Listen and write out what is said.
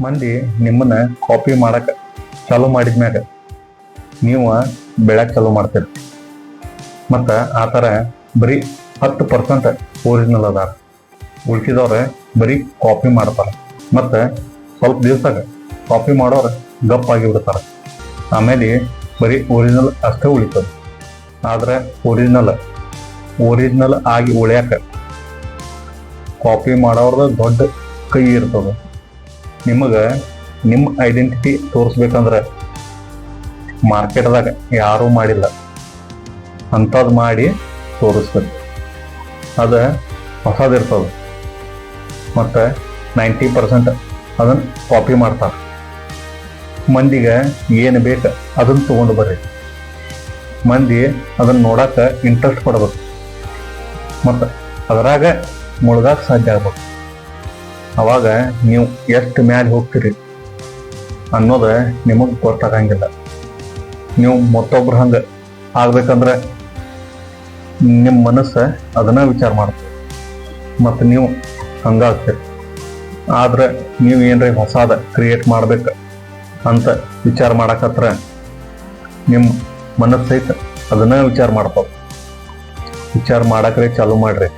ಮಂದಿ ನಿಮ್ಮನ್ನ ಕಾಪಿ ಮಾಡಕ್ ಚಾಲೂ ಮಾಡಿದ್ಮ್ಯಾಗ ನೀವು ಬೆಳಕ್ ಚಾಲು ಮಾಡ್ತೀರಿ. ಮತ್ತು ಆ ಥರ ಬರೀ ಹತ್ತು ಪರ್ಸೆಂಟ್ ಒರಿಜಿನಲ್ ಅದಾರ. ಉಳ್ಕಿದವ್ರ ಬರೀ ಕಾಪಿ ಮಾಡ್ತಾರೆ. ಮತ್ತು ಸ್ವಲ್ಪ ದಿವ್ಸಾಗ ಕಾಪಿ ಮಾಡೋರು ಗಪ್ಪಾಗಿ ಬಿಡ್ತಾರೆ. ಆಮೇಲೆ ಬರೀ ಒರಿಜಿನಲ್ ಅಷ್ಟೇ ಉಳಿತದೆ. ಆದರೆ ಒರಿಜಿನಲ್ ಒರಿಜಿನಲ್ ಆಗಿ ಉಳಿಯಾಕ ಕಾಪಿ ಮಾಡೋರ್ದು ದೊಡ್ಡ ಕೈ ಇರ್ತದ. ನಿಮಗ ನಿಮ್ಮ ಐಡೆಂಟಿಟಿ ತೋರಿಸ್ಬೇಕಂದ್ರೆ ಮಾರ್ಕೆಟ್ದಾಗ ಯಾರೂ ಮಾಡಿಲ್ಲ. ಅಂಥದ್ದು ಮಾಡಿ ತೋರಿಸ್ಬೇಕು. ಅದು ಹೊಸದಿರ್ತದೆ ಮತ್ತು ನೈಂಟಿ ಪರ್ಸೆಂಟ್ ಅದನ್ನು ಕಾಪಿ ಮಾಡ್ತಾರೆ. ಮಂದಿಗೆ ಏನು ಬೇಕು ಅದನ್ನು ತೊಗೊಂಡು ಬರ್ರಿ. ಮಂದಿ ಅದನ್ನು ನೋಡಾಕ ಇಂಟ್ರೆಸ್ಟ್ ಪಡ್ಬೇಕು. ಮತ್ತು ಅದರಾಗ ಮುಳುಗಾಕೆ ಸಾಧ್ಯ ಆಗ್ಬೇಕು. ಅವಾಗ ನೀವು ಎಷ್ಟು ಮ್ಯಾಲೆ ಹೋಗ್ತೀರಿ ಅನ್ನೋದು ನಿಮಗೆ ಗೊತ್ತಾಗಂಗಿಲ್ಲ. ನೀವು ಮತ್ತೊಬ್ರು ಹಂಗೆ ಆಗ್ಬೇಕಂದ್ರೆ ನಿಮ್ಮ ಮನಸ್ಸು ಅದನ್ನ ವಿಚಾರ ಮಾಡ್ತೀರಿ. ಮತ್ತು ನೀವು ಹಂಗಾಗ್ತೀರಿ ಆದ್ರೆ ನೀವು ಏನರ ಹೊಸಾದ ಕ್ರಿಯೇಟ್ ಮಾಡ್ಬೇಕು ಅಂತ ವಿಚಾರ ಮಾಡಕತ್ರ ನಿಮ್ಮ ಮನಸ್ಸು ಸಹಿತ ಅದನ್ನ ವಿಚಾರ ಮಾಡ್ಬೋದು ವಿಚಾರ ಮಾಡಕ್ರೆ ಚಾಲು ಮಾಡ್ರಿ.